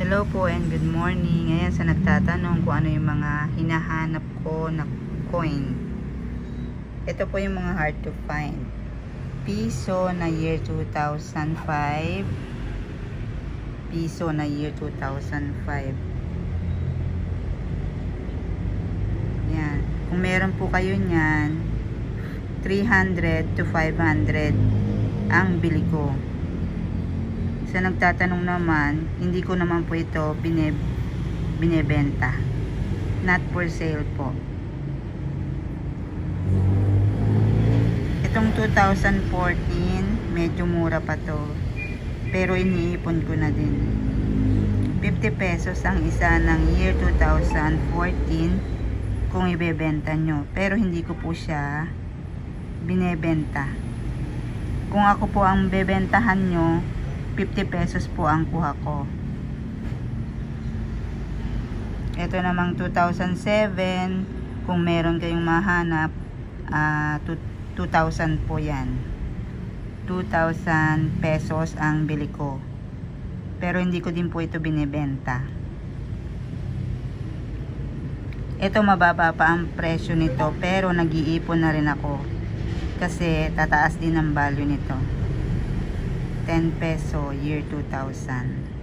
Hello po and good morning. Ngayon sa nagtatanong kung ano yung mga hinahanap ko na coin. Ito po yung mga hard to find. Piso na year 2005. Piso na year 2005. Yan. Kung meron po kayo niyan, 300 to 500 ang bili ko. Sa nagtatanong naman, hindi ko naman po ito bine, binebenta. Not for sale po. Itong 2014, medyo mura pa to. Pero iniipon ko na din. 50 pesos ang isa ng year 2014 kung ibebenta nyo. Pero hindi ko po siya binebenta. Kung ako po ang bebentahan nyo, 50 pesos po ang kuha ko. Ito namang 2007, kung meron kayong mahanap, ah, tu- 2,000 po yan. 2,000 pesos ang bili ko. Pero hindi ko din po ito binebenta. Ito mababa pa ang presyo nito pero nag-iipon na rin ako. Kasi tataas din ang value nito. 10 peso year 2000.